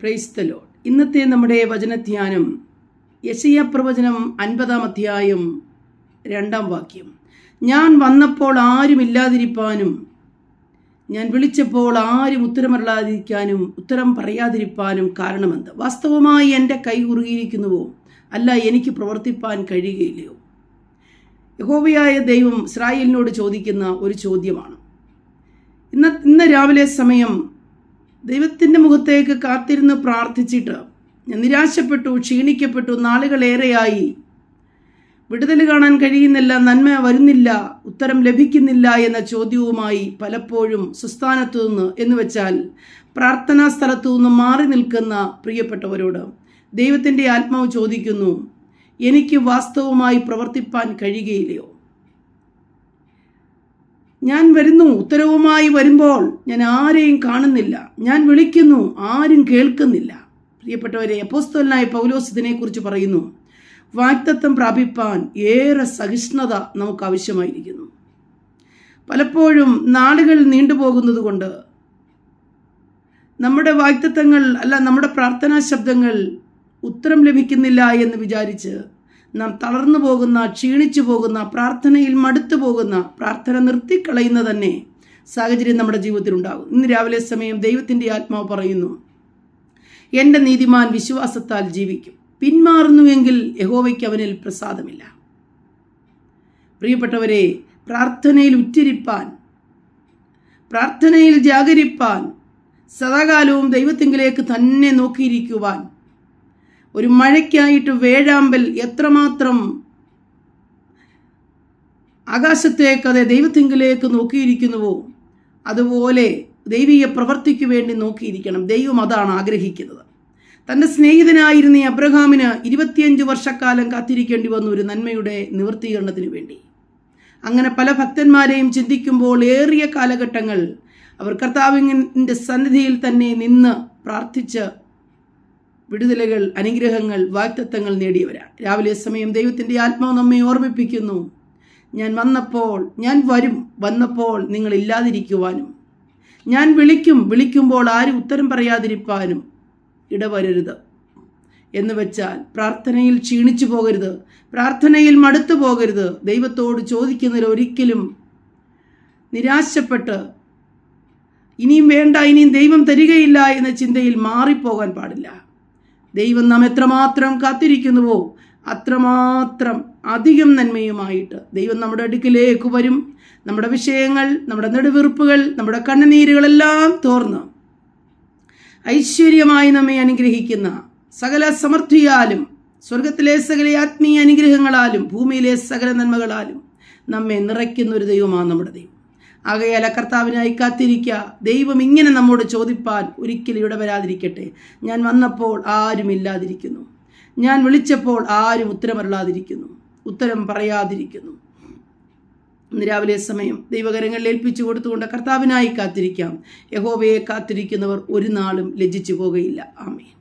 പ്രൈസ്തലോ ഇന്നത്തെ നമ്മുടെ വചനധ്യാനം യശയ പ്രവചനം അൻപതാം അധ്യായം രണ്ടാം വാക്യം. ഞാൻ വന്നപ്പോൾ ആരുമില്ലാതിരിപ്പാനും ഞാൻ വിളിച്ചപ്പോൾ ആരും ഉത്തരമറിയാതിരിക്കാനും ഉത്തരം പറയാതിരിപ്പാനും കാരണമെന്ത് വാസ്തവമായി എന്റെ കൈ കുറുകിയിരിക്കുന്നുവോ? അല്ല എനിക്ക് പ്രവർത്തിപ്പാൻ കഴിയുകയില്ലയോ? യഹോബയായ ദൈവം ഇസ്രായേലിനോട് ചോദിക്കുന്ന ഒരു ചോദ്യമാണ്. ഇന്ന് ഇന്ന് രാവിലെ സമയം ദൈവത്തിന്റെ മുഖത്തേക്ക് കാത്തിരുന്ന് പ്രാർത്ഥിച്ചിട്ട് ഞാൻ നിരാശപ്പെട്ടു ക്ഷീണിക്കപ്പെട്ടു നാളുകളേറെയായി. വിടുതൽ കാണാൻ കഴിയുന്നില്ല നന്മ വരുന്നില്ല ഉത്തരം ലഭിക്കുന്നില്ല എന്ന ചോദ്യവുമായി പലപ്പോഴും സുസ്ഥാനത്തു നിന്ന് എന്ന് വെച്ചാൽ പ്രാർത്ഥനാ സ്ഥലത്തു നിന്ന് മാറി നിൽക്കുന്ന പ്രിയപ്പെട്ടവരോട് ദൈവത്തിന്റെ ആത്മാവ് ചോദിക്കുന്നു എനിക്ക് വാസ്തവമായി പ്രവർത്തിപ്പാൻ കഴിയുകയില്ലയോ? ഞാൻ വരുന്നു ഉത്തരവുമായി വരുമ്പോൾ ഞാൻ ആരെയും കാണുന്നില്ല. ഞാൻ വിളിക്കുന്നു ആരും കേൾക്കുന്നില്ല. പ്രിയപ്പെട്ടവരെ അപ്പോസ്തലനായ പൗലോസ് ഇതിനെക്കുറിച്ച് പറയുന്നു. വാക്തത്വം പ്രാപിപ്പാൻ ഏറെ സഹിഷ്ണുത നമുക്ക് ആവശ്യമായിരിക്കുന്നു. പലപ്പോഴും നാളുകൾ നീണ്ടുപോകുന്നത് കൊണ്ട് നമ്മുടെ വാക്തത്വങ്ങൾ അല്ല നമ്മുടെ പ്രാർത്ഥനാ ശബ്ദങ്ങൾ ഉത്തരം ലഭിക്കുന്നില്ല എന്ന് വിചാരിച്ച് നാം തളർന്നു പോകുന്ന ക്ഷീണിച്ചു പോകുന്ന പ്രാർത്ഥനയിൽ മടുത്തു പോകുന്ന പ്രാർത്ഥന നിർത്തിക്കളയുന്ന തന്നെ സാഹചര്യം നമ്മുടെ ജീവിതത്തിൽ ഉണ്ടാകും ഇന്ന് രാവിലെ സമയം ദൈവത്തിന്റെ ആത്മാവ് പറയുന്നു എന്റെ നീതിമാൻ വിശ്വാസത്താൽ ജീവിക്കും. പിന്മാറുന്നുവെങ്കിൽ യഹോവയ്ക്ക് അവനിൽ പ്രസാദമില്ല. പ്രിയപ്പെട്ടവരെ പ്രാർത്ഥനയിൽ ഉറ്റിരിപ്പാൻ പ്രാർത്ഥനയിൽ ജാഗരിപ്പാൻ സദാകാലവും ദൈവത്തിങ്കിലേക്ക് തന്നെ നോക്കിയിരിക്കുവാൻ ഒരു മഴയ്ക്കായിട്ട് വേഴാമ്പൽ എത്രമാത്രം ആകാശത്തേക്ക് അതെ ദൈവത്തിങ്കിലേക്ക് നോക്കിയിരിക്കുന്നുവോ? അതുപോലെ ദൈവീയ പ്രവർത്തിക്ക് വേണ്ടി നോക്കിയിരിക്കണം. ദൈവം അതാണ് ആഗ്രഹിക്കുന്നത്. തന്റെ സ്നേഹിതനായിരുന്ന അബ്രഹാമിന് ഇരുപത്തിയഞ്ച് വർഷക്കാലം കാത്തിരിക്കേണ്ടി വന്നു ഒരു നന്മയുടെ നിവൃത്തീകരണത്തിന് വേണ്ടി. അങ്ങനെ പല ഭക്തന്മാരെയും ചിന്തിക്കുമ്പോൾ ഏറിയ കാലഘട്ടങ്ങൾ അവർ കർത്താവിന്റെ സന്നിധിയിൽ തന്നെ നിന്ന് പ്രാർത്ഥിച്ച് വിടുതലുകൾ അനുഗ്രഹങ്ങൾ വാക്തത്വങ്ങൾ നേടിയവരാണ് രാവിലെ സമയം ദൈവത്തിന്റെ ആത്മാവ് നമ്മെ ഓർമ്മിപ്പിക്കുന്നു. ഞാൻ വന്നപ്പോൾ ഞാൻ വരും. വന്നപ്പോൾ നിങ്ങൾ ഇല്ലാതിരിക്കുവാനും ഞാൻ വിളിക്കും. വിളിക്കുമ്പോൾ ആരും ഉത്തരം പറയാതിരിപ്പാനും ഇടവരരുത് എന്ന് വെച്ചാൽ പ്രാർത്ഥനയിൽ ക്ഷീണിച്ചു പോകരുത്. പ്രാർത്ഥനയിൽ മടുത്തു പോകരുത്. ദൈവത്തോട് ചോദിക്കുന്നതിൽ ഒരിക്കലും നിരാശപ്പെട്ട് ഇനിയും വേണ്ട ഇനിയും ദൈവം തരികയില്ല എന്ന ചിന്തയിൽ മാറിപ്പോകാൻ പാടില്ല. ദൈവം നാം എത്രമാത്രം കാത്തിരിക്കുന്നുവോ അത്രമാത്രം അധികം നന്മയുമായിട്ട് ദൈവം നമ്മുടെ അടുക്കിലേക്ക് വരും. നമ്മുടെ വിഷയങ്ങൾ നമ്മുടെ നെടുവീർപ്പുകൾ നമ്മുടെ കണ്ണുനീരുകളെല്ലാം തോർന്ന് ഐശ്വര്യമായി നമ്മെ അനുഗ്രഹിക്കുന്ന സകല സമൃദ്ധിയാലും സ്വർഗത്തിലെ സകല ആത്മീയ അനുഗ്രഹങ്ങളാലും ഭൂമിയിലെ സകല നന്മകളാലും നമ്മെ നിറയ്ക്കുന്ന ഒരു ദൈവമാണ് നമ്മുടെ ദൈവം. ആകയാൽ കർത്താവിനായി കാത്തിരിക്കുക ദൈവം ഇങ്ങനെ നമ്മോട് ചോദിപ്പാൻ ഒരിക്കലും ഇടവരാതിരിക്കട്ടെ ഞാൻ വന്നപ്പോൾ ആരുമില്ലാതിരിക്കുന്നു ഞാൻ വിളിച്ചപ്പോൾ ആരും ഉത്തരമരുളാതിരിക്കുന്നു. ഉത്തരം പറയാതിരിക്കുന്നു. ഇന്ന് രാവിലെ സമയം ദൈവകരങ്ങളിൽ ഏൽപ്പിച്ചു കൊടുത്തുകൊണ്ട് കർത്താവിനായി കാത്തിരിക്കാം. യഹോവയെ കാത്തിരിക്കുന്നവർ ഒരു നാളും ലജ്ജിച്ചു പോകുകയില്ല ആമേ